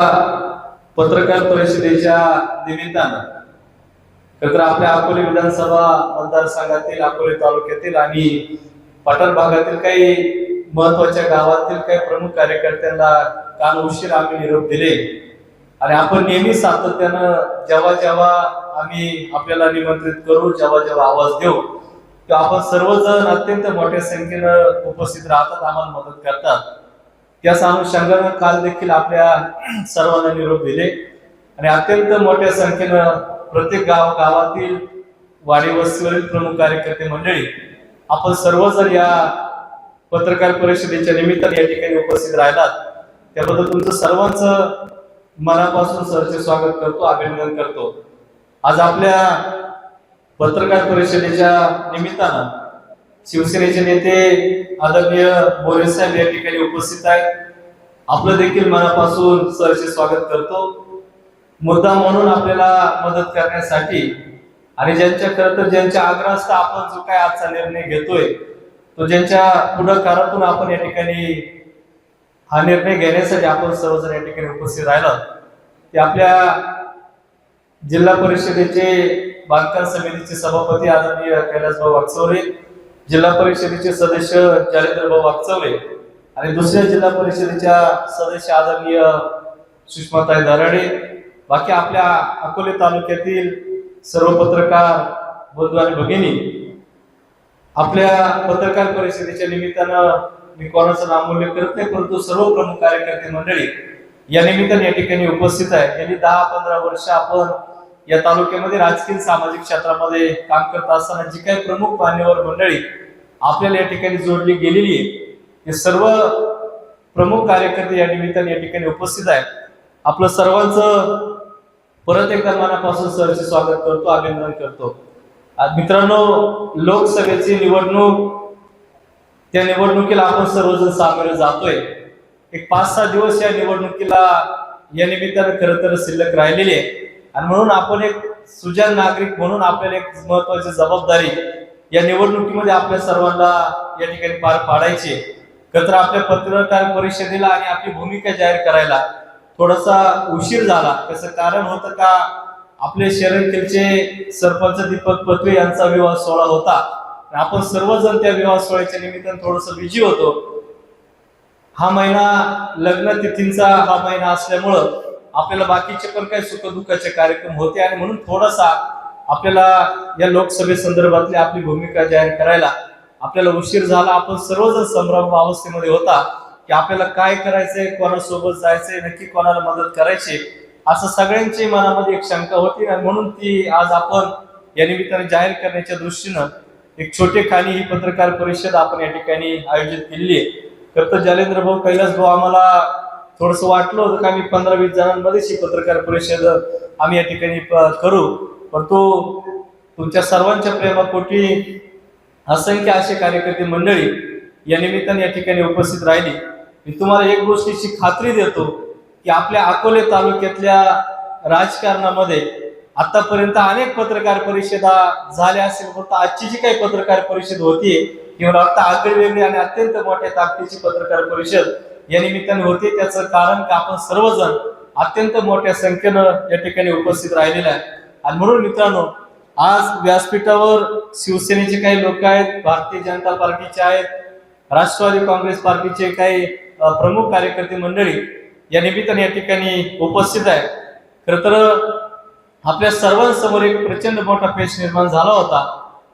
पत्रकार परिषदेच्या निमित्तानं तर आपल्या अकोले विधानसभा मतदारसंघातील अकोले तालुक्यातील आणि पाटण भागातील काही महत्त्वाच्या गावातील काही प्रमुख कार्यकर्त्यांना काल उशीर आम्ही निरोप दिले. आणि आपण नेहमी सातत्यानं जेव्हा जेव्हा आम्ही आपल्याला निमंत्रित करू जेव्हा जेव्हा आवाज देऊ तेव्हा आपण सर्वजण अत्यंत मोठ्या संख्येनं उपस्थित राहतात आम्हाला मदत करतात. त्याच अनुषंगानं काल देखील आपल्या सर्वांना निरोप दिले. आणि अत्यंत मोठ्या संख्येनं प्रत्येक गाव गावातील वाडी वस्तीवरील प्रमुख कार्यकर्ते मंडळी आपण सर्वजण या पत्रकार परिषदेच्या निमित्ताने या ठिकाणी उपस्थित राहिलात. त्याबद्दल तुमचं सर्वांचं मनापासून सरचे स्वागत करतो अभिनंदन करतो. आज आपल्या पत्रकार परिषदेच्या निमित्तानं शिवसेनेचे नेते आदरणीय बोरे साहेब या ठिकाणी उपस्थित आहेत. आपलं देखील मनापासून सरचे स्वागत करतो. मुद्दा म्हणून आपल्याला मदत करण्यासाठी आणि ज्यांच्या खर तर ज्यांच्या आग्रहास्त आपण जो काय आजचा निर्णय घेतोय तो ज्यांच्या पुढाकारातून आपण या ठिकाणी हा निर्णय घेण्यासाठी आपण सर्वजण या ठिकाणी उपस्थित राहिलो. ते आपल्या जिल्हा परिषदेचे बांधकाम समितीचे सभापती आदरणीय कैलासभाऊ वागचौरे जिल्हा परिषदेचे सदस्य जालेंद्रभाऊ वागचौरे आणि दुसऱ्या जिल्हा परिषदेच्या सदस्य आदरणीय सुषमाताई दराडे बाकी आपल्या अकोले तालुक्यातील सर्व पत्रकार बंधू आणि भगिनी आपल्या पत्रकार परिषदेच्या निमित्तानं मी कोणाचं नामूल्य करत नाही परंतु सर्व प्रमुख कार्यकर्ते मंडळी या निमित्ताने या ठिकाणी उपस्थित आहे यांनी दहा पंधरा वर्ष आपण या तालुक्यामध्ये राजकीय सामाजिक क्षेत्रामध्ये काम करत असताना जी काही प्रमुख मान्यवर मंडळी आपल्याला या ठिकाणी जोडली गेलेली आहे हे सर्व प्रमुख कार्यकर्ते या निमित्ताने या ठिकाणी उपस्थित आहेत. आपलं सर्वांचं परत एकदा मनापासून सरचे स्वागत करतो अभिनंदन करतो. मित्रांनो लोकसभेची निवडणूक त्या निवडणुकीला आपण सर्वजण सामोरे जातोय. एक पाच सहा दिवस या निवडणुकीला या निमित्तानं खरं तर शिल्लक राहिलेली आहे. आणि म्हणून आपण एक सुजन नागरिक म्हणून आपल्याला एक महत्वाची जबाबदारी या निवडणुकीमध्ये आपल्या सर्वांना या ठिकाणी पार पाडायची आहे. खरं आपल्या पत्रकार परिषदेला आणि आपली भूमिका जाहीर करायला थोडासा उशीर झाला. त्याचं कारण होतं का? आपले शरणखेलचे सरपंच दीपक पत्रे यांचा विवाह सोहळा होता. आणि आपण सर्वजण त्या विवाह सोहळ्याच्या निमित्तानं थोडस बिझी होतो. हा महिना लग्न तिथींचा हा महिना असल्यामुळं आपल्याला बाकीचे पण काही सुखदुःखाचे कार्यक्रम होते आणि म्हणून थोडासा आपल्याला या लोकसभे संदर्भातली आपली भूमिका जाहीर करायला आपल्याला उशीर झाला. आपण सर्वजण संभ्रम अवस्थेमध्ये होता की आपल्याला काय करायचंय कोणासोबत जायचंय नक्की कोणाला मदत करायची असं सगळ्यांची मनामध्ये एक शंका होती आणि म्हणून ती आज आपण या निमित्ताने जाहीर करण्याच्या दृष्टीनं एक छोटे खाली ही पत्रकार परिषद आपण या ठिकाणी आयोजित केली आहे. तर जालेंद्र भाऊ कैलास भाऊ आम्हाला थोडस वाटलं होतं का आम्ही पंधरा वीस जणांमध्येच ही पत्रकार परिषद आम्ही या ठिकाणी प- करू. परंतु तुमच्या सर्वांच्या प्रेमापोटी असंख्य असे कार्यकर्ते मंडळी या निमित्ताने या ठिकाणी उपस्थित राहिली. मी तुम्हाला एक गोष्टीची खात्री देतो की आपल्या अकोले तालुक्यातल्या राजकारणामध्ये आतापर्यंत अनेक पत्रकार परिषदा झाल्या असेल फक्त आजची जी काही पत्रकार परिषद होती ती मला वाटतं आगळी वेगळी आणि अत्यंत मोठ्या ताकदीची पत्रकार परिषद या निमित्ताने होते त्याचं कारण का आपण सर्वजण अत्यंत मोठ्या संख्येनं या ठिकाणी उपस्थित राहिलेलं आहे आणि म्हणून मित्रांनो आज व्यासपीठावर शिवसेनेचे काही लोक आहेत भारतीय जनता पार्टीचे आहेत राष्ट्रवादी काँग्रेस पार्टीचे काही प्रमुख कार्यकर्ते मंडळी या निमित्ताने या ठिकाणी उपस्थित आहे खर तर आपल्या सर्वांसमोर एक प्रचंड मोठा पेश निर्माण झाला होता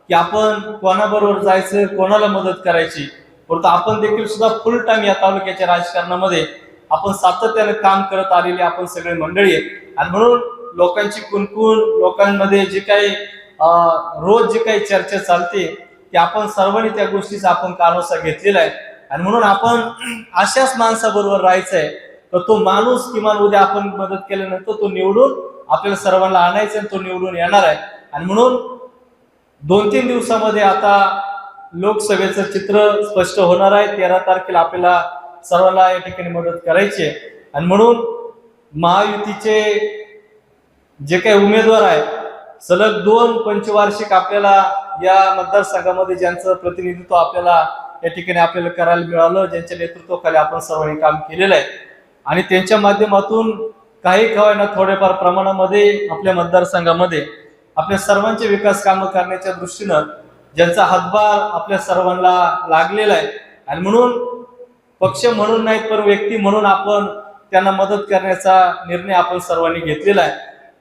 की आपण कोणाबरोबर जायचं कोणाला मदत करायची परंतु आपण देखील सुद्धा फुल टाइम या तालुक्याच्या राजकारणामध्ये आपण सातत्याने काम करत आलेली आपण सगळे मंडळी आणि म्हणून लोकांची कुणकुण लोकांमध्ये जे काही रोज जे काही चर्चा चालते की आपण सर्वांनी त्या गोष्टीचा आपण कानोसा घेतलेला आहे. आणि म्हणून आपण अशाच माणसाबरोबर राहायचं आहे तर तो माणूस किमान उद्या आपण मदत केल्यानंतर तो निवडून आपल्याला सर्वांना आणायचा आणि तो निवडून येणार आहे. आणि म्हणून दोन तीन दिवसामध्ये आता लोकसभेचं चित्र स्पष्ट होणार आहे. तेरा तारखेला आपल्याला सर्वांना या ठिकाणी मदत करायची आहे. आणि म्हणून महायुतीचे जे काही उमेदवार आहेत सलग दोन पंचवार्षिक आपल्याला या मतदारसंघामध्ये ज्यांचं प्रतिनिधित्व आपल्याला या ठिकाणी आपल्याला करायला मिळालं ज्यांच्या नेतृत्वाखाली आपण सर्वांनी काम केलेलं आहे. आणि त्यांच्या माध्यमातून काही कवायना थोडेफार प्रमाणामध्ये आपल्या मतदारसंघामध्ये आपल्या सर्वांचे विकास कामं करण्याच्या दृष्टीनं ज्यांचा हातभार आपल्या सर्वांना लागलेला आहे. आणि म्हणून पक्ष म्हणून नाहीत पण व्यक्ती म्हणून आपण त्यांना मदत करण्याचा निर्णय आपण सर्वांनी घेतलेला आहे.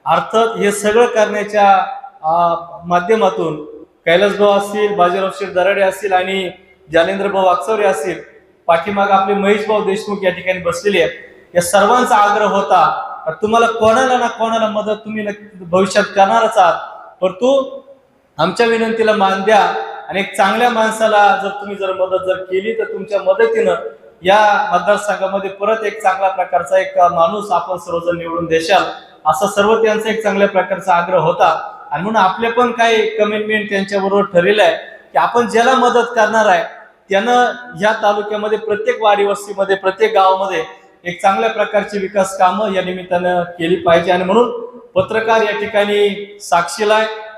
अर्थात हे सगळं करण्याच्या माध्यमातून कैलास भाऊ असतील बाजीराव शेठ दराडे असतील आणि जालेंद्र भाऊ वाकचौरे असतील पाठीमाग आपले महेश भाऊ देशमुख या ठिकाणी बसलेले आहेत. या सर्वांचा आग्रह होता तुम्हाला कोणाला ना कोणाला मदत तुम्ही नक्की भविष्यात करणारच आहात. परंतु आमच्या विनंतीला मान द्या आणि एक चांगल्या माणसाला जर तुम्ही जर मदत जर केली तर तुमच्या मदतीनं या मतदारसंघामध्ये परत एक चांगल्या प्रकारचा एक माणूस आपण सर्वजण निवडून देशाल. असा सर्व त्यांचा एक चांगल्या प्रकारचा आग्रह होता. आणि म्हणून आपले पण काही कमिटमेंट त्यांच्याबरोबर ठरलेलं आहे की आपण ज्याला मदत करणार आहे त्यानं या तालुक्यामध्ये प्रत्येक वाडी वस्तीमध्ये प्रत्येक गावामध्ये एक चांगल्या प्रकारची विकास कामं या निमित्तानं केली पाहिजे. आणि म्हणून पत्रकार या ठिकाणी साक्षीला आहे.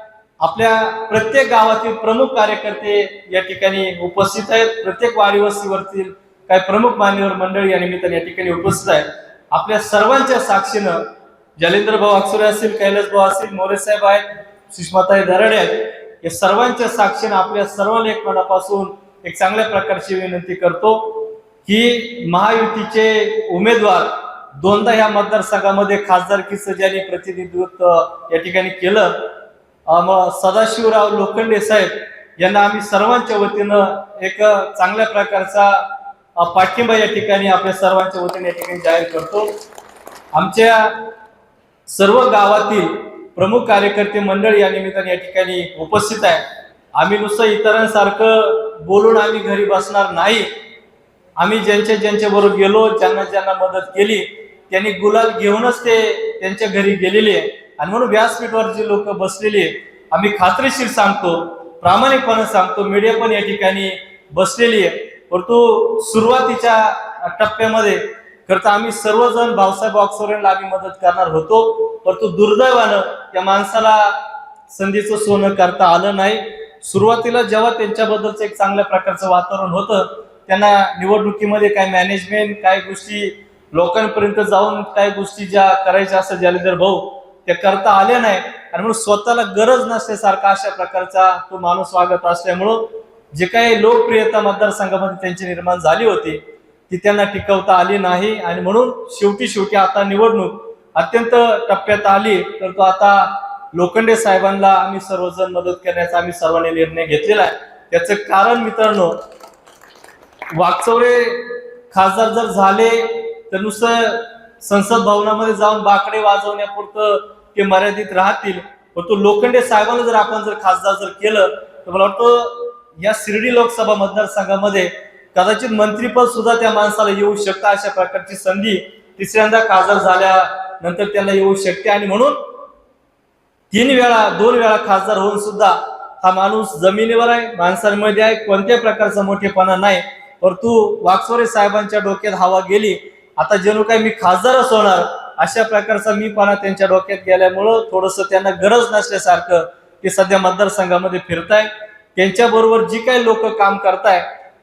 आपल्या प्रत्येक गावातील प्रमुख कार्यकर्ते या ठिकाणी उपस्थित आहेत. प्रत्येक वाडीवस्तीवरतील काही प्रमुख मान्यवर मंडळी या निमित्ताने या ठिकाणी उपस्थित आहेत. आपल्या सर्वांच्या साक्षीनं जलेंद्र भाऊ अक्षरे असतील कैलास भाऊ असतील मोरे साहेब आहेत सुषमाताई दराडे आहेत. या सर्वांच्या साक्षीनं आपल्या सर्वांना एक मनापासून एक चांगल्या प्रकारची विनंती करतो की महायुतीचे उमेदवार दोनदा ह्या मतदारसंघामध्ये खासदारकीचं ज्यांनी प्रतिनिधित्व या ठिकाणी केलं. सदाशिवराव लोखंडे साहेब यांना आम्ही सर्वांच्या वतीनं एक चांगल्या प्रकारचा पाठिंबा या ठिकाणी आपल्या सर्वांच्या वतीने या ठिकाणी जाहीर करतो. आमच्या सर्व गावातील प्रमुख कार्यकर्ते मंडळ या निमित्ताने या ठिकाणी उपस्थित आहे आम्ही नुसतं इतरांसारखं बोलून आम्ही घरी बसणार नाही. आम्ही ज्यांच्या ज्यांच्या बरोबर गेलो ज्यांना ज्यांना मदत केली त्यांनी गुलाल घेऊनच ते त्यांच्या घरी गेलेले आहे आणि म्हणून व्यासपीठवर जे लोक बसलेले आम्ही खात्रीशीर सांगतो प्रामाणिकपणे सांगतो मीडिया पण या ठिकाणी बसलेली आहे परंतु सुरुवातीच्या टप्प्यामध्ये खरं आम्ही सर्वजण भाऊसाहेब ऑक्सोरेनला आम्ही मदत करणार होतो परंतु दुर्दैवानं त्या माणसाला संधीचं सोनं करता आलं नाही. सुरुवातीला जेव्हा त्यांच्याबद्दलचं एक चांगल्या प्रकारचं वातावरण होतं त्यांना निवडणुकीमध्ये काय मॅनेजमेंट काय गोष्टी लोकांपर्यंत जाऊन काय गोष्टी ज्या करायच्या असं जालेंदर भाऊ त्या करता आल्या नाही. आणि म्हणून स्वतःला गरज नसल्यासारखा अशा प्रकारचा तो माणूस वागत असल्यामुळं जे काही लोकप्रियता मतदारसंघामध्ये त्यांची निर्माण झाली होती ती त्यांना टिकवता आली नाही. आणि म्हणून शेवटी शेवटी आता निवडणूक अत्यंत टप्प्यात आली. तर तो आता लोखंडे साहेबांना आम्ही सर्वजण मदत करण्याचा आम्ही सर्वांनी निर्णय घेतलेला आहे. त्याचं कारण मित्रांनो वाकचौरे खासदार जर झाले तर नुसतं संसद भवनामध्ये जाऊन बाकडे वाजवण्यापुरतं ते मर्यादित राहतील. परंतु लोखंडे साहेबांना जर आपण जर खासदार जर केलं तर मला वाटतं या शिर्डी लोकसभा मतदारसंघामध्ये कदाचित मंत्रीपद सुद्धा त्या माणसाला येऊ शकतं अशा प्रकारची संधी तिसऱ्यांदा खासदार झाल्यानंतर त्याला येऊ शकते. आणि म्हणून तीन वेळा दोन वेळा खासदार होऊन सुद्धा हा माणूस जमिनीवर आहे माणसांमध्ये आहे कोणत्या प्रकारचा मोठेपणा नाही. परंतु वाकसोरे साहेबांच्या डोक्यात हवा गेली आता जणू काही मी खासदारच होणार अशा प्रकारचा मीपणा त्यांच्या डोक्यात गेल्यामुळं थोडस त्यांना गरज नसल्यासारखं ते सध्या मतदारसंघामध्ये फिरताय. त्यांच्या बरोबर जी काही लोक काम करताय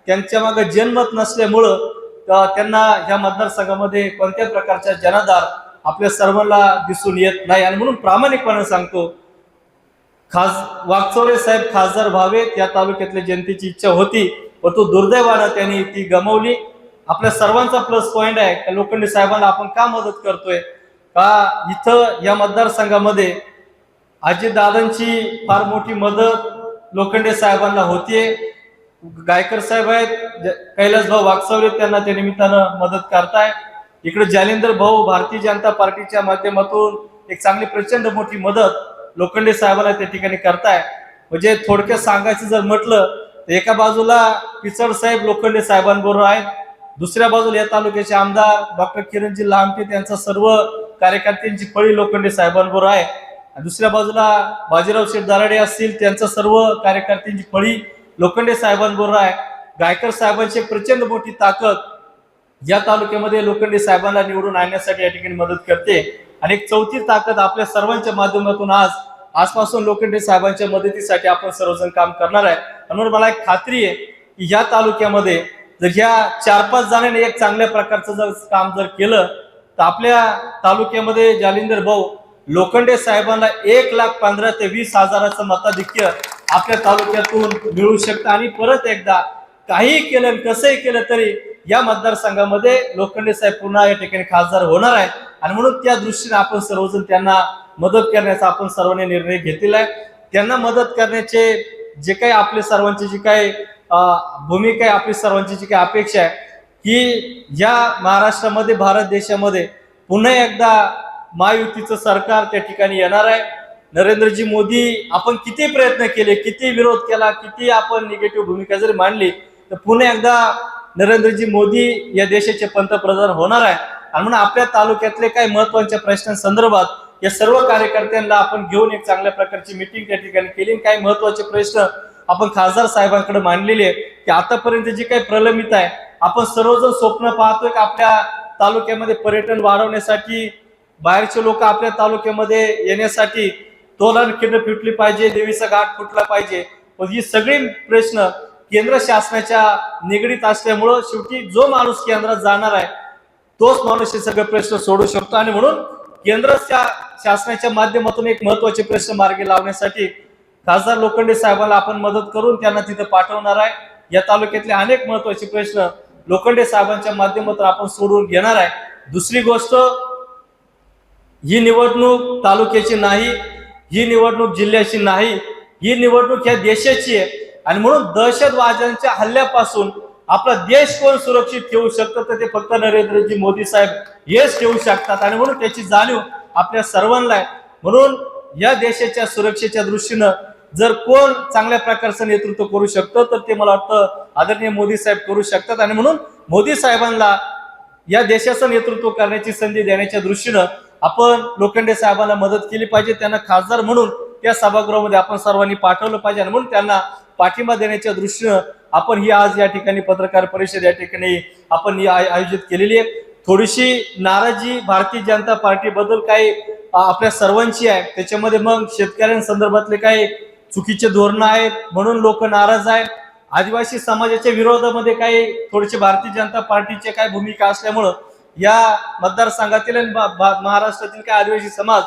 त्यांच्या मागे जनमत नसल्यामुळं त्यांना ह्या मतदारसंघामध्ये कोणत्या प्रकारचा जनाधार आपल्या सर्वांना दिसून येत नाही. आणि म्हणून प्रामाणिकपणे सांगतो खास वाकचौरे साहेब खासदार व्हावेत या तालुक्यातल्या जनतेची इच्छा होती पण तो दुर्दैवानं त्यांनी ती गमावली. आपल्या सर्वांचा प्लस पॉईंट आहे. का लोखंडे साहेबांना आपण का मदत करतोय? का इथं या मतदारसंघामध्ये दादांची फार मोठी मदत लोखंडे साहेबांना होतीये? गायकर साहेब आहेत ज- कैलास भाऊ त्यांना त्या निमित्तानं मदत करताय. इकडे जालिंदर भाऊ भारतीय जनता पार्टीच्या माध्यमातून एक चांगली प्रचंड मोठी मदत लोखंडे साहेबांना त्या ठिकाणी करताय. म्हणजे थोडक्यात सांगायचं जर म्हटलं तर एका बाजूला पिचड साहेब लोखंडे साहेबांबरोबर आहेत दुसऱ्या बाजूला या तालुक्याचे आमदार डॉक्टर किरणजी लांबटे त्यांचा सर्व कार्यकर्त्यांची फळी लोखंडे साहेबांबरोबर आहे. दुसऱ्या बाजूला बाजीराव शेठ दराडे असतील त्यांचा सर्व कार्यकर्त्यांची फळी लोखंडे साहेबांबरोबर आहे. गायकर साहेबांची प्रचंड मोठी ताकद या तालुक्यामध्ये लोखंडे साहेबांना निवडून आणण्यासाठी या ठिकाणी मदत करते. आणि एक चौथी ताकद आपल्या सर्वांच्या माध्यमातून आज आजपासून लोखंडे साहेबांच्या मदतीसाठी आपण सर्वजण काम करणार आहे. म्हणून मला एक खात्री आहे की या तालुक्यामध्ये जर ह्या चार पाच जणांनी एक चांगल्या प्रकारचं जर काम जर केलं तर आपल्या तालुक्यामध्ये जालिंदर भाऊ लोखंडे साहेबांना एक लाख पंधरा ते वीस हजाराचं मताधिक्य आपल्या तालुक्यातून मिळू शकतं. आणि परत एकदा काही केलं आणि कसंही केलं तरी या मतदारसंघामध्ये लोखंडे साहेब पुन्हा या ठिकाणी खासदार होणार आहे आणि म्हणून त्या दृष्टीने आपण सर्वजण त्यांना मदत करण्याचा आपण सर्वांनी निर्णय घेतलेला आहे. त्यांना मदत करण्याचे जे काही आपले सर्वांचे जे काही भूमिका आहे आपली सर्वांची जी काही अपेक्षा आहे की या महाराष्ट्रामध्ये भारत देशामध्ये पुन्हा एकदा महायुतीचं सरकार त्या ठिकाणी येणार आहे. नरेंद्रजी मोदी आपण किती प्रयत्न केले किती विरोध केला किती आपण निगेटिव्ह भूमिका जरी मांडली तर पुन्हा एकदा नरेंद्रजी मोदी या देशाचे पंतप्रधान होणार आहे. आणि म्हणून आपल्या तालुक्यातले काही महत्त्वाच्या प्रश्नांसंदर्भात या सर्व कार्यकर्त्यांना आपण घेऊन एक चांगल्या प्रकारची मिटिंग त्या ठिकाणी केली. आणि काही महत्त्वाचे प्रश्न आपण खासदार साहेबांकडे मांडलेले आहे की आतापर्यंत जे काही प्रलंबित आहे आपण सर्वजण स्वप्न पाहतोय की आपल्या तालुक्यामध्ये पर्यटन वाढवण्यासाठी बाहेरचे लोक आपल्या तालुक्यामध्ये येण्यासाठी तोरण किरण फुटली पाहिजे देवीचा घाट फुटला पाहिजे. पण ही सगळी प्रश्न केंद्र शासनाच्या निगडीत असल्यामुळं शेवटी जो माणूस केंद्रात जाणार आहे तोच माणूस हे सगळे प्रश्न सोडू शकतो. आणि म्हणून केंद्र शा- शासनाच्या माध्यमातून एक महत्त्वाचे प्रश्न मार्गी लावण्यासाठी खासदार लोखंडे साहेबांना आपण मदत करून त्यांना तिथे पाठवणार आहे. या तालुक्यातले अनेक महत्त्वाचे प्रश्न लोखंडे साहेबांच्या माध्यमातून आपण सोडून घेणार आहे. दुसरी गोष्ट ही निवडणूक तालुक्याची नाही ही निवडणूक जिल्ह्याची नाही ही निवडणूक ह्या देशाची आहे. आणि म्हणून दहशतवाद्यांच्या हल्ल्यापासून आपला देश कोण सुरक्षित ठेवू शकतं तर ते फक्त नरेंद्रजी मोदी साहेब हेच ठेवू शकतात. आणि म्हणून त्याची जाणीव आपल्या सर्वांना आहे. म्हणून या देशाच्या सुरक्षेच्या दृष्टीनं जर कोण चांगल्या प्रकारचं नेतृत्व करू शकतं तर ते मला वाटतं आदरणीय मोदी साहेब करू शकतात. आणि म्हणून मोदी साहेबांना या देशाचं नेतृत्व करण्याची संधी देण्याच्या दृष्टीनं आपण लोखंडे साहेबांना मदत केली पाहिजे. त्यांना खासदार म्हणून त्या सभागृहामध्ये आपण सर्वांनी पाठवलं पाहिजे. आणि म्हणून त्यांना पाठिंबा देण्याच्या दृष्टीनं आपण ही आज या ठिकाणी पत्रकार परिषद या ठिकाणी आपण ही आय- आयोजित केलेली आहे. थोडीशी नाराजी भारतीय जनता पार्टी बद्दल काही आपल्या सर्वांची आहे. त्याच्यामध्ये मग शेतकऱ्यांसंदर्भातले काही चुकीचे धोरणं आहेत म्हणून लोक नाराज आहेत. आदिवासी समाजाच्या विरोधामध्ये काही थोडेसे भारतीय जनता पार्टीचे काही भूमिका असल्यामुळं या मतदारसंघातील आणि महाराष्ट्रातील काही आदिवासी समाज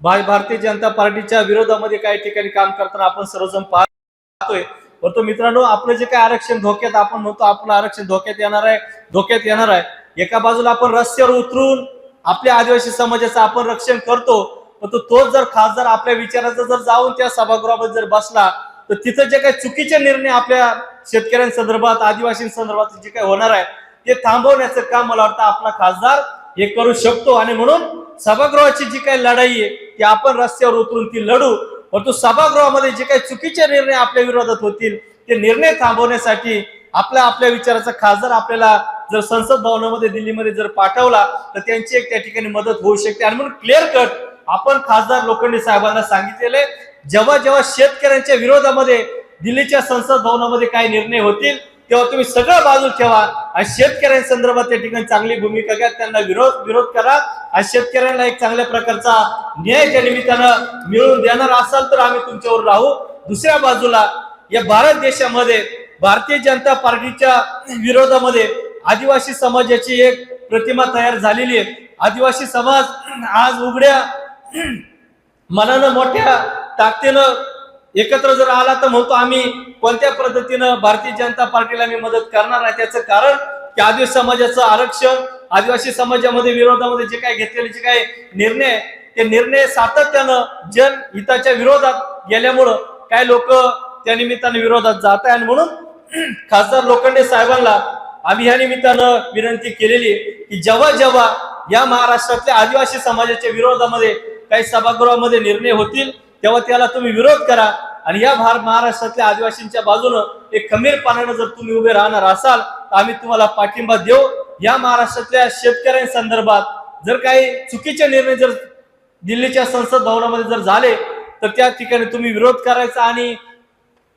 भा- भारतीय जनता पार्टीच्या विरोधामध्ये काही ठिकाणी काम करताना आपण सर्वजण पाहतोय. परंतु मित्रांनो आपलं जे काही आरक्षण धोक्यात आपण म्हणतो आपलं आरक्षण धोक्यात येणार आहे धोक्यात येणार आहे. एका बाजूला आपण रस्त्यावर उतरून आपल्या आदिवासी समाजाचं आपण रक्षण करतो परंतु तोच जर खासदार आपल्या विचाराचा जर जाऊन त्या सभागृहामध्ये जर बसला तर तिथं जे काही चुकीचे निर्णय आपल्या शेतकऱ्यांसंदर्भात आदिवासींसंदर्भात जे काही होणार आहे ते थांबवण्याचं काम मला वाटतं आपला खासदार हे करू शकतो. आणि म्हणून सभागृहाची जी काही लढाई आहे ती आपण रस्त्यावर उतरून ती लढू परंतु सभागृहामध्ये जे काही चुकीचे निर्णय आपल्या विरोधात होतील ते निर्णय थांबवण्यासाठी आपल्या आपल्या विचाराचा खासदार आपल्याला जर संसद भवनामध्ये दिल्लीमध्ये जर पाठवला तर त्यांची एक त्या ठिकाणी मदत होऊ शकते. आणि म्हणून क्लिअर कट आपण खासदार लोखंडे साहेबांना सांगितलेले जेव्हा जेव्हा शेतकऱ्यांच्या विरोधामध्ये दिल्लीच्या संसद भवनामध्ये काही निर्णय होतील तेव्हा तुम्ही सगळं बाजू ठेवा आणि शेतकऱ्यांसंदर्भात त्या ठिकाणी चांगली भूमिका घ्या त्यांना विरोध विरोध करा आणि शेतकऱ्यांना एक चांगल्या प्रकारचा न्याय त्या निमित्तानं मिळवून देणार असाल तर आम्ही तुमच्यावर राहू. दुसऱ्या बाजूला या भारत देशामध्ये भारतीय जनता पार्टीच्या विरोधामध्ये आदिवासी समाजाची एक प्रतिमा तयार झालेली आहे. आदिवासी समाज आज उघड्या मनानं मोठ्या ताकदीनं एकत्र जर आला तर म्हणतो आम्ही कोणत्या पद्धतीनं भारतीय जनता पार्टीला मी मदत करणार आहे त्याचं कारण की आदिवासी समाजाचं आरक्षण आदिवासी समाजामध्ये विरोधामध्ये जे काही घेतलेले जे काही निर्णय ते निर्णय सातत्यानं जनहिताच्या विरोधात गेल्यामुळं काही लोक त्या निमित्तानं विरोधात जात आहे आणि म्हणून खासदार लोखंडे साहेबांना आम्ही ह्या निमित्तानं विनंती केलेली आहे की जेव्हा जेव्हा या महाराष्ट्रातल्या आदिवासी समाजाच्या विरोधामध्ये काही सभागृहामध्ये निर्णय होतील तेव्हा त्याला तुम्ही विरोध करा आणि या भार महाराष्ट्रातल्या आदिवासींच्या बाजूनं एक खंबीरपणानं जर तुम्ही उभे राहणार असाल तर आम्ही तुम्हाला पाठिंबा देऊ. या महाराष्ट्रातल्या शेतकऱ्यांसंदर्भात जर काही चुकीचे निर्णय जर दिल्लीच्या संसद भवनामध्ये जर झाले तर त्या ठिकाणी तुम्ही विरोध करायचा आणि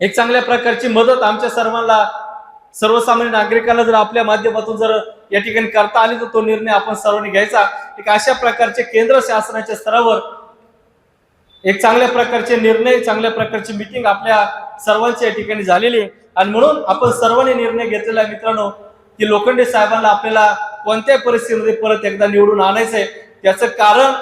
एक चांगल्या प्रकारची मदत आमच्या सर्वांना सर्वसामान्य नागरिकांना जर आपल्या माध्यमातून जर या ठिकाणी करता आली तर तो निर्णय आपण सर्वांनी घ्यायचा. एक अशा प्रकारचे केंद्र शासनाच्या स्तरावर एक चांगल्या प्रकारचे निर्णय चांगल्या प्रकारची मिटिंग आपल्या सर्वांच्या या ठिकाणी झालेली आहे. आणि म्हणून आपण सर्वांनी निर्णय घेतलेला आहे मित्रांनो की लोखंडे साहेबांना आपल्याला कोणत्याही परिस्थितीमध्ये परत एकदा निवडून आणायचंय. त्याचं कारण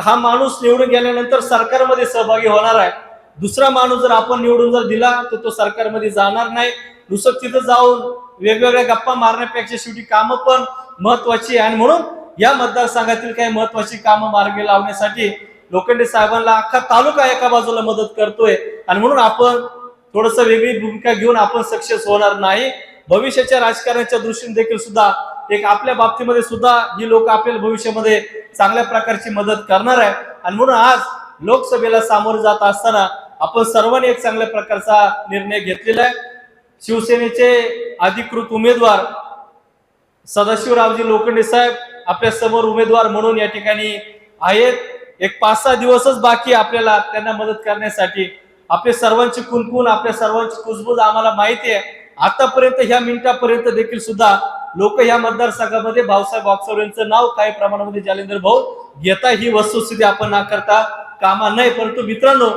हा माणूस निवडून गेल्यानंतर सरकारमध्ये सहभागी होणार आहे. दुसरा माणूस जर आपण निवडून जर दिला तर तो सरकारमध्ये जाणार नाही. नुसतं तिथं जाऊन वेगवेगळ्या गप्पा मारण्यापेक्षा शेवटी कामं पण महत्वाची आहे. आणि म्हणून या मतदारसंघातील काही महत्वाची कामं मार्गी लावण्यासाठी लोखंडे साहेबांना अख्खा तालुका एका बाजूला मदत करतोय. आणि म्हणून आपण थोडस वेगळी भूमिका घेऊन आपण सक्सेस होणार नाही. भविष्याच्या राजकारणाच्या दृष्टीने देखील सुद्धा एक आपल्या बाबतीमध्ये सुद्धा ही लोक आपल्याला भविष्यामध्ये चांगल्या प्रकारची मदत करणार आहे. आणि म्हणून आज लोकसभेला सामोरे जात असताना आपण सर्वांनी एक चांगल्या प्रकारचा निर्णय घेतलेला आहे. शिवसेनेचे अधिकृत उमेदवार सदाशिवरावजी लोखंडे साहेब आपल्यासमोर उमेदवार म्हणून या ठिकाणी आहेत. एक पाच सहा दिवसच बाकी आपल्याला त्यांना मदत करण्यासाठी. आपले सर्वांची कुणकुण आपल्या सर्वांची कुजबूज आम्हाला माहिती आहे. आतापर्यंत ह्या मिनिटापर्यंत देखील सुद्धा लोक ह्या मतदारसंघामध्ये भाऊसाहेब वागचौर यांचं नाव काही प्रमाणामध्ये जालिंदर भाऊ घेता ही वस्तुस्थिती आपण नाकारता. कामा नाही परंतु मित्रांनो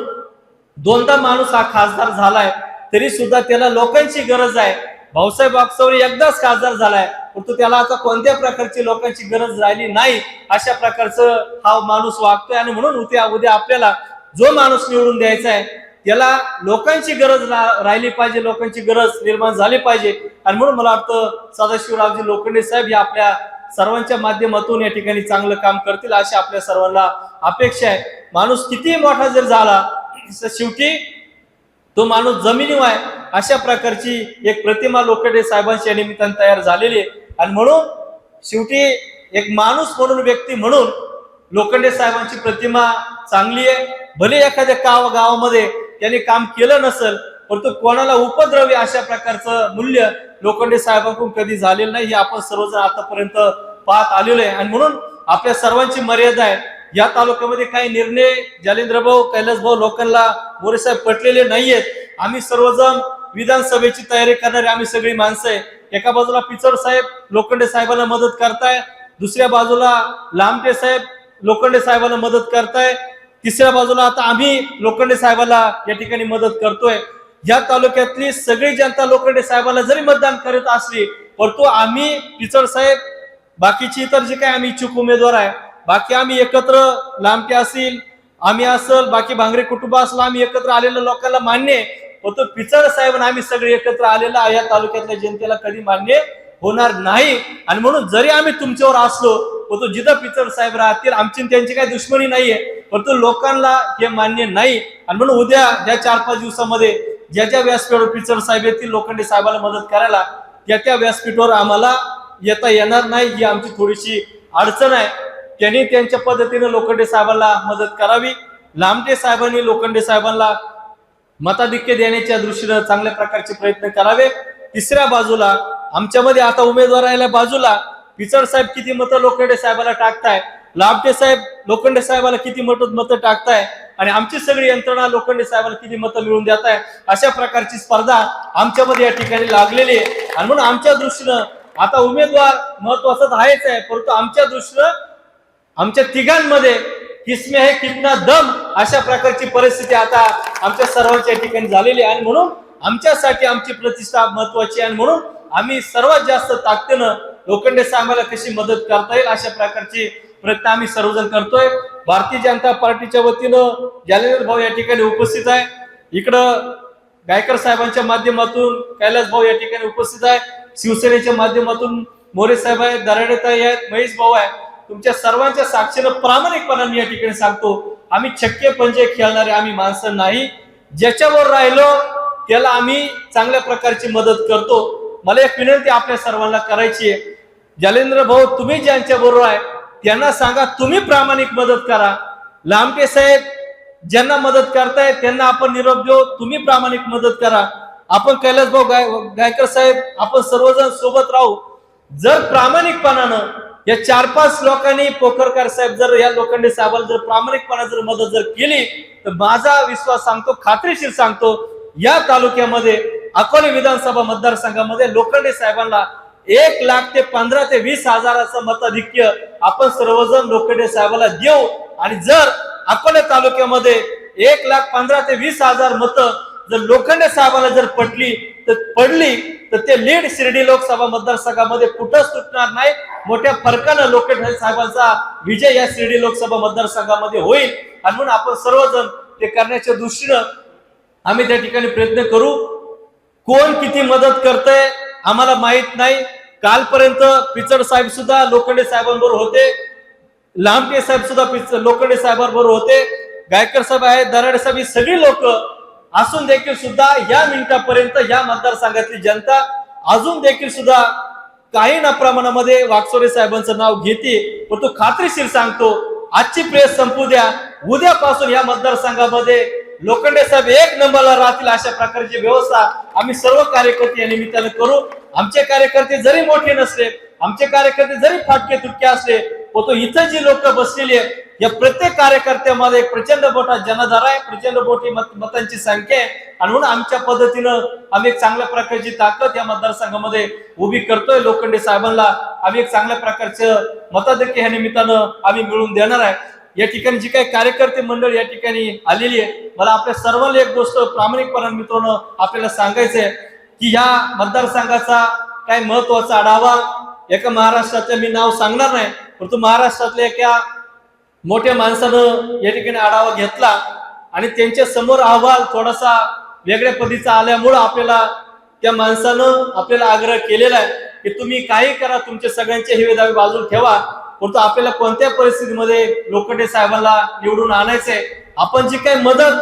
दोनदा माणूस हा खासदार झालाय तरी सुद्धा त्याला लोकांची गरज आहे. भाऊसाहेब वागचौरे एकदाच खासदार झालाय परंतु त्याला आता कोणत्या प्रकारची लोकांची गरज राहिली नाही अशा प्रकारचं हा माणूस वागतोय. आणि म्हणून उद्या उद्या आपल्याला जो माणूस निवडून द्यायचा आहे त्याला लोकांची गरज रा- राहिली पाहिजे लोकांची गरज निर्माण झाली पाहिजे. आणि म्हणून मला वाटतं सदाशिवरावजी लोखंडे साहेब या आपल्या सर्वांच्या माध्यमातून या ठिकाणी चांगलं काम करतील अशी आपल्या सर्वांना अपेक्षा आहे. माणूस कितीही मोठा जर झाला तर शेवटी तो माणूस जमिनीवर आहे अशा प्रकारची एक प्रतिमा लोखंडे साहेबांच्या निमित्तानं तयार झालेली आहे. आणि म्हणून शेवटी एक माणूस म्हणून व्यक्ती म्हणून लोखंडे साहेबांची प्रतिमा चांगली आहे. भले एखाद्या गाव गावामध्ये त्यांनी काम केलं नसेल परंतु कोणाला उपद्रवी अशा प्रकारचं मूल्य लोखंडे साहेबांकडून कधी झालेलं नाही हे आपण सर्वजण आतापर्यंत पाहत आलेलो आहे. आणि म्हणून आपल्या सर्वांची मर्यादा आहे. या तालुक्यामध्ये काही निर्णय जालेंद्र भाऊ कैलास भाऊ लोकांना मोरे साहेब पटलेले नाहीयेत. आम्ही सर्वजण विधानसभेची तयारी करणारे आम्ही सगळी माणसं आहे. एका बाजूला पिचड साहेब लोखंडे साहेबांना मदत करताय दुसऱ्या बाजूला लांबटे साहेब लोखंडे साहेबांना मदत करताय तिसऱ्या बाजूला आता आम्ही लोखंडे साहेबाला या ठिकाणी मदत करतोय. या तालुक्यातली सगळी जनता लोखंडे साहेबाला जरी मतदान करत असली परंतु आम्ही पिचड साहेब बाकीची इतर जे काही आम्ही इच्छुक उमेदवार आहे बाकी आम्ही एकत्र लांबटे असेल आम्ही असल बाकी भांगरे कुटुंब असलं आम्ही एकत्र आलेल्या लोकांना मान्य आहे परंतु पिचड साहेब आम्ही सगळे एकत्र आलेला या तालुक्यातल्या जनतेला कधी मान्य होणार नाही. आणि म्हणून जरी आम्ही तुमच्यावर असलो परंतु जिथं पिचड साहेब राहतील आमची त्यांची काही दुश्मनी नाहीये परंतु लोकांना हे मान्य नाही. आणि म्हणून उद्या या चार पाच दिवसामध्ये ज्या ज्या व्यासपीठावर पिचड साहेब येतील लोखंडे साहेबाला मदत करायला त्या त्या व्यासपीठावर आम्हाला येता येणार नाही ही आमची थोडीशी अडचण आहे. त्यांनी त्यांच्या पद्धतीने लोखंडे साहेबांना मदत करावी. लांबटे साहेबांनी लोखंडे साहेबांना मताधिक्य देण्याच्या दृष्टीनं चांगल्या प्रकारचे प्रयत्न करावे. तिसऱ्या बाजूला आमच्यामध्ये आता उमेदवार राहिल्या बाजूला पिचड साहेब किती मतं लोखंडे साहेबाला टाकताय? लाभटे साहेब लोखंडे साहेबाला किती मत मतं टाकताय? आणि आमची सगळी यंत्रणा लोखंडे साहेबाला किती मतं मिळवून देत आहे अशा प्रकारची स्पर्धा आमच्यामध्ये या ठिकाणी लागलेली आहे. आणि म्हणून आमच्या दृष्टीनं आता उमेदवार महत्त्वाचा तर आहेच आहे परंतु आमच्या दृष्टीनं आमच्या तिघांमध्ये किसमे हे कितना दम अशा प्रकारची परिस्थिती आता आमच्या सर्वांच्या ठिकाणी झालेली आहे. आणि म्हणून आमच्यासाठी आमची प्रतिष्ठा महत्वाची आहे. आणि म्हणून आम्ही सर्वात जास्त ताकदीनं लोखंडे साहेबाला कशी मदत करता येईल अशा प्रकारची प्रयत्न आम्ही सर्वजण करतोय. भारतीय जनता पार्टीच्या वतीनं जालेंद्र भाऊ या ठिकाणी उपस्थित आहे. इकडं गायकर साहेबांच्या माध्यमातून कैलास भाऊ या ठिकाणी उपस्थित आहे. शिवसेनेच्या माध्यमातून मोरे साहेब आहेत दराडेताई आहेत महेश भाऊ आहे तुमच्या सर्वांच्या साक्षीनं प्रामाणिकपणाने मी या ठिकाणी सांगतो. आम्ही छक्के पंजे खेळणारे आम्ही माणसं नाही. ज्याच्यावर राहिलो त्याला आम्ही चांगल्या प्रकारची मदत करतो. मला एक विनंती आपल्या सर्वांना करायची आहे. जालेंद्र भाऊ तुम्ही ज्यांच्या बरोबर आहे त्यांना सांगा तुम्ही प्रामाणिक मदत करा. लांबटे साहेब ज्यांना मदत करताय त्यांना आपण निरोप देऊ. तुम्ही प्रामाणिक मदत करा. आपण कैलास भाऊ गाय गायकर साहेब आपण सर्वजण सोबत राहू. जर प्रामाणिकपणानं या चार पाच लोकांनी पोखरकर साहेब जर या लोखंडे साहेबाला जर प्रामाणिकपणा जर मदत जर केली तर माझा विश्वास सांगतो खात्रीशीर सांगतो या तालुक्यामध्ये अकोले विधानसभा मतदारसंघामध्ये लोखंडे साहेबांना एक लाख ते पंधरा ते वीस हजाराचं मताधिक्य आपण सर्वजण लोखंडे साहेबाला देऊ. आणि जर अकोले तालुक्यामध्ये एक लाख पंधरा ते वीस हजार मतं जर लोखंडे साहेबाला जर पटली तर पडली तर ते लीड शिर्डी लोकसभा मतदारसंघामध्ये कुठंच तुटणार नाही. मोठ्या फरकानं लोखंडे साहेबांचा विजय या शिर्डी लोकसभा मतदारसंघामध्ये होईल. आणि म्हणून आपण सर्वजण ते करण्याच्या दृष्टीनं आम्ही त्या ठिकाणी प्रयत्न करू. कोण किती मदत करतंय आम्हाला माहीत नाही. कालपर्यंत पिचड साहेब सुद्धा लोखंडे साहेबांबरोबर होते. लांबटे साहेब सुद्धा लोखंडे साहेबांबरोबर होते. गायकर साहेब आहे दराडे साहेब ही सगळी लोक असून देखील सुद्धा या मिनिटापर्यंत या मतदारसंघातली जनता अजून देखील सुद्धा काही ना प्रमाणामध्ये वाकसोरे साहेबांचं नाव घेते. परंतु तो खात्रीशीर सांगतो आजची प्रेस संपू द्या. उद्यापासून या मतदारसंघामध्ये लोखंडे साहेब एक नंबरला राहतील अशा प्रकारची व्यवस्था आम्ही सर्व कार्यकर्ते या निमित्तानं करू. आमचे कार्यकर्ते जरी मोठे नसले आमचे कार्यकर्ते जरी फाटके तुटके असले व तो इथं जी लोक बसलेली आहेत या प्रत्येक कार्यकर्त्यामध्ये एक प्रचंड मोठा जनाधार आहे प्रचंड मोठी मत मतांची संख्या आहे. आणि म्हणून आमच्या पद्धतीनं आम्ही एक चांगल्या प्रकारची ताकद या मतदारसंघामध्ये उभी करतोय. लोखंडे साहेबांना आम्ही एक चांगल्या प्रकारचं मताधिक्य ह्या निमित्तानं आम्ही मिळवून देणार आहे. या ठिकाणी जी काही कार्यकर्ते मंडळ या ठिकाणी आलेली आहे मला आपल्या सर्वांना एक गोष्ट प्रामाणिकपणा मित्रांनो आपल्याला सांगायचंय की ह्या मतदारसंघाचा काय महत्त्वाचा आढावा एका महाराष्ट्राचं मी नाव सांगणार नाही परंतु महाराष्ट्रातल्या एका मोठ्या माणसानं या ठिकाणी आढावा घेतला आणि त्यांच्यासमोर अहवाल थोडासा वेगळ्या पद्धतीचा आल्यामुळं आपल्याला त्या माणसानं आपल्याला आग्रह केलेला आहे की तुम्ही काही करा तुमचे सगळ्यांचे हिवे दावे बाजूला ठेवा. परंतु आपल्याला कोणत्या परिस्थितीमध्ये लोखंडे साहेबांना निवडून आणायचंय? आपण जी काही मदत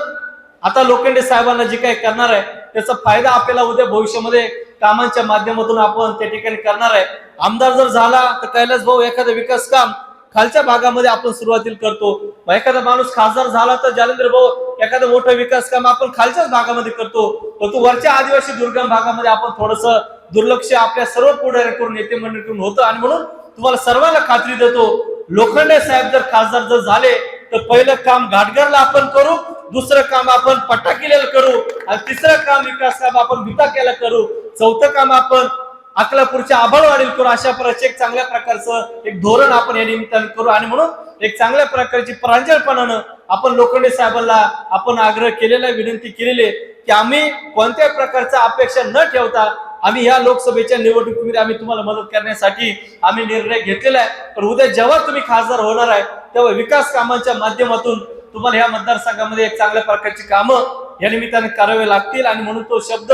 आता लोखंडे साहेबांना जी काही करणार आहे त्याचा फायदा आपल्याला उद्या भविष्यामध्ये कामांच्या माध्यमातून आपण त्या ठिकाणी करणार आहे. आमदार जर झाला तर कैलास भाऊ एखादं विकास काम खालच्या भागामध्ये आपण सुरुवातीला करतो. मग एखादा माणूस खासदार झाला तर जालेंद्र भाऊ एखादं मोठं विकास काम आपण खालच्याच भागामध्ये करतो. परंतु वरच्या आदिवासी दुर्गम भागामध्ये आपण थोडस दुर्लक्ष आपल्या सर्व पुढाऱ्याकडून नेते मंडळीकडून होतं. आणि म्हणून तुम्हाला सर्वांना खात्री देतो लोखंडे साहेब जर खासदार जर झाले तर पहिलं काम घाटघरला आपण करू दुसरं काम आपण पटाकिलेला करू आणि तिसरं काम विकास काम आपण बिटाकेला करू. चौथं काम आपण अकलापूरच्या आभाळवाडील करू. अशा प्रकारचे एक चांगल्या प्रकारचं एक धोरण आपण या निमित्ताने करू. आणि म्हणून एक चांगल्या प्रकारची प्रांजळपणानं आपण लोखंडे साहेबांना आपण आग्रह केलेला विनंती केलेली आहे की आम्ही कोणत्याही प्रकारचा अपेक्षा न ठेवता आम्ही ह्या लोकसभेच्या निवडणुकीमध्ये आम्ही तुम्हाला मदत करण्यासाठी आम्ही निर्णय घेतलेला आहे. पण उद्या जेव्हा तुम्ही खासदार होणार आहे तेव्हा विकास कामांच्या माध्यमातून तुम्हाला ह्या मतदारसंघामध्ये एक चांगल्या प्रकारची कामं या निमित्ताने करावे लागतील. आणि म्हणून तो शब्द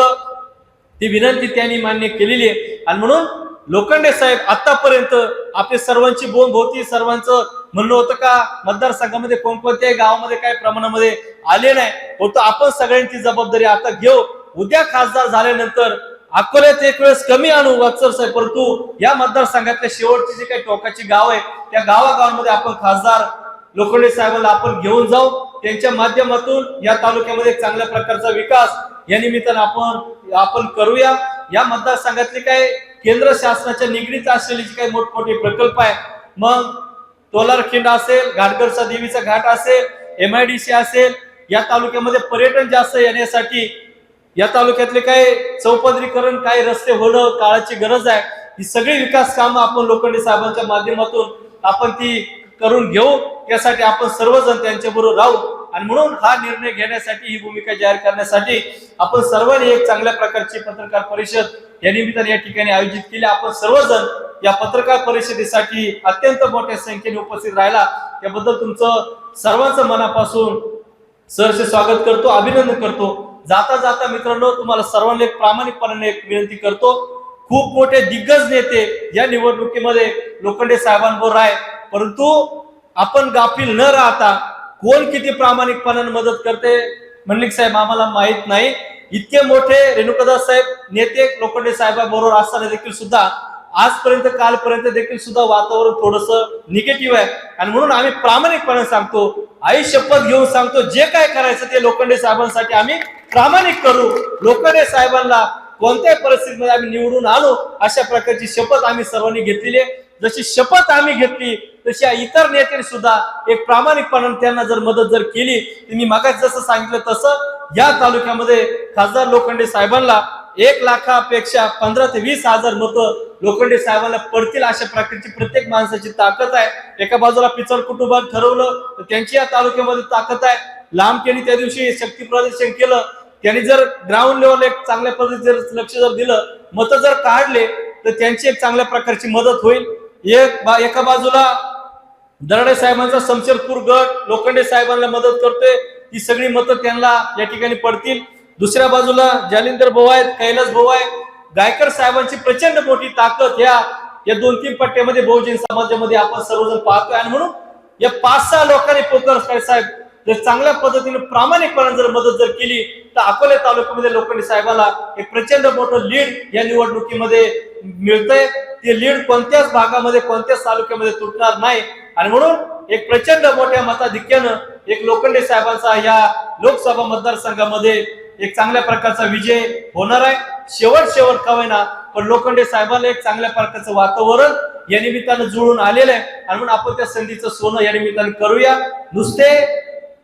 ती विनंती त्यांनी मान्य केलेली आहे. आणि म्हणून लोखंडे साहेब आतापर्यंत आपले सर्वांची बोन भोवती सर्वांचं म्हणणं होतं का मतदारसंघामध्ये कोणकोणत्याही गावामध्ये काही प्रमाणामध्ये आले नाही. होतं आपण सगळ्यांची जबाबदारी आता घेऊ. उद्या खासदार झाल्यानंतर अकोल्यात एक वेळेस कमी आणू वागसर साहेब. परंतु या मतदारसंघातल्या शेवटची जी काही टोकाची गाव आहे त्या गावागावांमध्ये आपण खासदार लोखंडे साहेबांना आपण घेऊन जाऊ. त्यांच्या माध्यमातून या तालुक्यामध्ये चांगल्या प्रकारचा विकास या निमित्तानं आपण आपण करूया. या मतदारसंघातले काय केंद्र शासनाच्या निगडीत असलेले जे काही मोठमोठे प्रकल्प आहे. मग तोलारखिंड असेल घाटगरचा देवीचा घाट असेल एम आय डी सी असेल या तालुक्यामध्ये पर्यटन जास्त येण्यासाठी या तालुक्यातले काही चौपदरीकरण काही रस्ते होणं काळाची गरज आहे. ही सगळी विकास कामं आपण लोखंडे साहेबांच्या माध्यमातून आपण ती करून घेऊ. त्यासाठी आपण सर्वजण त्यांच्याबरोबर राहू. आणि म्हणून हा निर्णय घेण्यासाठी ही भूमिका जाहीर करण्यासाठी आपण सर्वांनी एक चांगल्या प्रकारची पत्रकार परिषद या निमित्ताने या ठिकाणी आयोजित केली. आपण सर्वजण या पत्रकार परिषदेसाठी अत्यंत मोठ्या संख्येने उपस्थित राहिला. याबद्दल तुमचं सर्वांचं मनापासून सरचे स्वागत करतो अभिनंदन करतो. जाता जाता मित्रांनो तुम्हाला सर्वांना एक प्रामाणिकपणाने एक विनंती करतो. खूप मोठे दिग्गज नेते या निवडणुकीमध्ये लोखंडे साहेबांबरोबर आहे परंतु आपण गाफील न राहता कोण किती प्रामाणिकपणाने मदत करते? मंडलिक साहेब आम्हाला माहीत नाही. इतके मोठे रेणुकादास साहेब नेते लोखंडे साहेबांबरोबर असताना देखील सुद्धा आजपर्यंत कालपर्यंत देखील सुद्धा वातावरण थोडस निगेटिव्ह आहे. आणि म्हणून आम्ही प्रामाणिकपणे सांगतो आई शपथ घेऊन सांगतो जे काय करायचं ते लोखंडे साहेबांसाठी आम्ही प्रामाणिक करू. लोखंडे साहेबांना कोणत्याही परिस्थितीमध्ये आम्ही निवडून आलो अशा प्रकारची शपथ आम्ही सर्वांनी घेतलेली आहे. जशी शपथ आम्ही घेतली तशी या इतर नेत्यांनी सुद्धा एक प्रामाणिकपणाने त्यांना जर मदत जर केली तर मी मागास जसं सांगितलं तसं या तालुक्यामध्ये खासदार लोखंडे साहेबांना एक लाखापेक्षा पंधरा ते वीस हजार मतं लोखंडे साहेबांना पडतील अशा प्रकारची प्रत्येक माणसाची ताकद आहे. एका बाजूला पिचड कुटुंबात ठरवलं तर त्यांची या तालुक्यामध्ये ताकद आहे. लांब त्यांनी त्या दिवशी शक्ती प्रदर्शन केलं. त्यांनी जर ग्राउंड लेवल एक चांगल्या पद्धतीने जर लक्ष जर दिलं मतं जर काढले तर त्यांची एक चांगल्या प्रकारची मदत होईल. एक बा- एका बाजूला दराडे साहेबांचा शमशेरपूर गट लोखंडे साहेबांना मदत करतोय. ही सगळी मतं त्यांना या ठिकाणी पडतील. दुसऱ्या बाजूला जालिंदर भाऊ आहेत कैलास भाऊ आहेत गायकर साहेबांची प्रचंड मोठी ताकद ह्या या दोन तीन पट्ट्यामध्ये बहुजन समाजामध्ये आपण सर्वजण पाहतोय. आणि म्हणून या पाच सहा लोकांनी पोकर साहेब जर चांगल्या पद्धतीने प्रामाणिकपणे जर मदत जर केली तर अकोले तालुक्यामध्ये लोखंडे साहेबाला एक प्रचंड मोठं लीड या निवडणुकीमध्ये मिळतंय. ते लीड कोणत्याच भागामध्ये कोणत्याच तालुक्यामध्ये तुटणार नाही. आणि म्हणून एक प्रचंड मोठ्या मताधिक्यानं एक लोखंडे साहेबांचा या लोकसभा मतदारसंघामध्ये एक चांगल्या प्रकारचा विजय होणार आहे. शेवट शेवट का होईना पण लोखंडे साहेबांना एक चांगल्या प्रकारचं वातावरण या निमित्तानं जुळून आलेलं आहे. आणि म्हणून आपण त्या संधीचं सोनं या निमित्तानं करूया. नुसते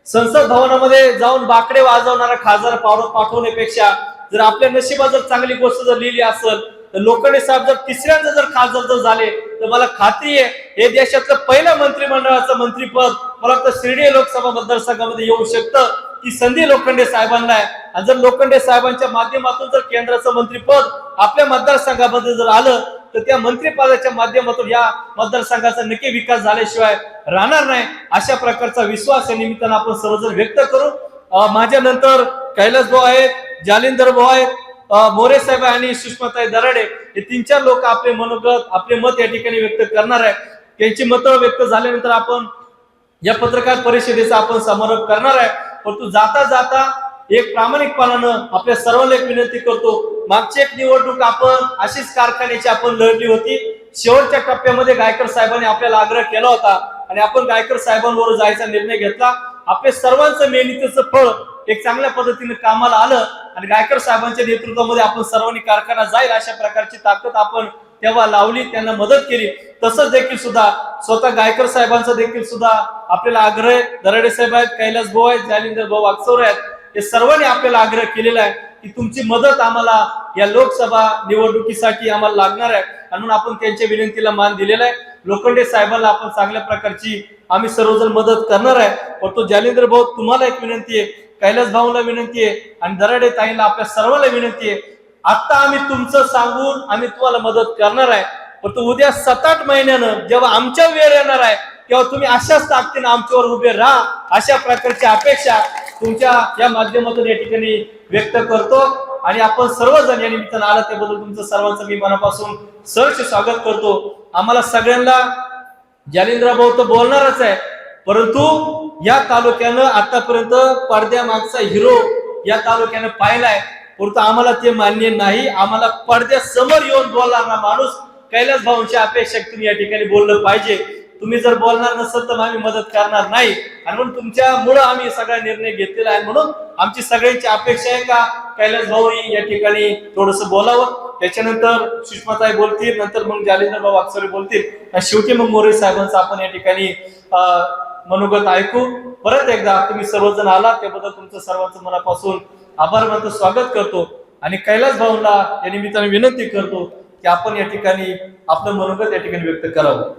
संसद भवनामध्ये जाऊन बाकडे वाजवणारा खासदार पाव- पाठवण्यापेक्षा जर आपल्या नशिबात जर चांगली गोष्ट जर लिहिली असेल तर लोखंडे साहेब जर तिसऱ्यांदा जर खासदार जर झाले तर मला खात्री आहे हे देशातलं पहिलं मंत्रिमंडळाचं मंत्रीपद मला वाटतं शिर्डी लोकसभा मतदारसंघामध्ये येऊ शकतं. ती संधी लोखंडे साहेबांना आहे. आणि जर लोखंडे साहेबांच्या माध्यमातून जर केंद्राचं मंत्रीपद आपल्या मतदारसंघामध्ये जर आलं तर त्या मंत्रिपदाच्या माध्यमातून या मतदारसंघाचा नक्की विकास झाल्याशिवाय राहणार नाही. अशा प्रकारचा विश्वास या निमित्तानं आपण सर्वजण व्यक्त करू. माझ्यानंतर माझ्या नंतर कैलास भाऊ आहेत जालिंदर भाऊ आहेत मोरे साहेब आणि सुषमाताई दराडे हे तीन चार लोक आपले मनोगत आपले मत या ठिकाणी व्यक्त करणार आहे त्यांची मतं व्यक्त झाल्यानंतर आपण या पत्रकार परिषदेचा आपण समारोप करणार आहे. परंतु जाता जाता एक प्रामाणिकपणानं आपल्या सर्वांना एक विनंती करतो. मागची एक निवडणूक आपण अशीच कारखान्याची आपण लढली होती. शेवटच्या टप्प्यामध्ये गायकर साहेबांनी आपल्याला आग्रह केला होता आणि आपण गायकर साहेबांवर जायचा निर्णय घेतला. आपल्या सर्वांचं मेहनतीचं फळ एक चांगल्या पद्धतीने कामाला आलं आणि गायकर साहेबांच्या नेतृत्वामध्ये आपण सर्वांनी कारखाना जाईल अशा प्रकारची ताकद आपण तेव्हा लावली त्यांना मदत केली. तसंच देखील सुद्धा स्वतः गायकर साहेबांचा देखील सुद्धा आपल्याला आग्रह आहे. दराडे साहेब आहेत कैलास भाऊ आहेत जालिंदर भाऊ वागसोर आहेत. हे सर्वांनी आपल्याला आग्रह केलेला आहे की तुमची मदत आम्हाला या लोकसभा निवडणुकीसाठी आम्हाला लागणार आहे. म्हणून आपण त्यांच्या विनंतीला मान दिलेला आहे. लोखंडे साहेबांना आपण चांगल्या प्रकारची आम्ही सर्वजण मदत करणार आहे. परंतु जालिंदर भाऊ तुम्हाला एक विनंती आहे. कैलास भाऊला विनंती आहे. आणि दराडे ताईला आपल्या सर्वांना विनंती आहे. आता आम्ही तुमचं सांगून आम्ही तुम्हाला मदत करणार आहे. परंतु उद्या सात आठ महिन्यानं जेव्हा आमच्या वेळ येणार आहे तेव्हा तुम्ही अशाच ताकदीनं आमच्यावर उभे राहा अशा प्रकारची अपेक्षा तुमच्या या माध्यमातून या ठिकाणी व्यक्त करतो. आणि आपण सर्वजण या निमित्तानं आला त्याबद्दल तुमचं सर्वांचं मी मनापासून सहर्ष स्वागत करतो. आम्हाला सगळ्यांना जालिंद्र भाऊ तर बोलणारच आहे परंतु या तालुक्यानं आतापर्यंत पडद्यामागचा हिरो या तालुक्यानं पाहिलाय परंतु आम्हाला ते मान्य नाही. आम्हाला पडद्यासमोर येऊन बोलणारा माणूस कैलास भाऊंची अपेक्षा तुम्ही या ठिकाणी बोललं पाहिजे. तुम्ही जर बोलणार नसेल तर आम्ही मदत करणार नाही. आणि म्हणून तुमच्यामुळं आम्ही सगळा निर्णय घेतलेला आहे. म्हणून आमची सगळ्यांची अपेक्षा आहे का कैलास भाऊ या ठिकाणी थोडस बोलावं. त्याच्यानंतर सुषमाताई बोलतील नंतर मग जालिंदर भाऊ अक्षरे बोलतील. आणि शेवटी मग मोरे साहेबांचं आपण या ठिकाणी मनोगत ऐकू. परत एकदा तुम्ही सर्वजण आला त्याबद्दल तुमचं सर्वांचं मनापासून आभार मानतो स्वागत करतो. आणि कैलास भाऊंना या निमित्ताने विनंती करतो की आपण या ठिकाणी आपलं मनोगत या ठिकाणी व्यक्त करावं.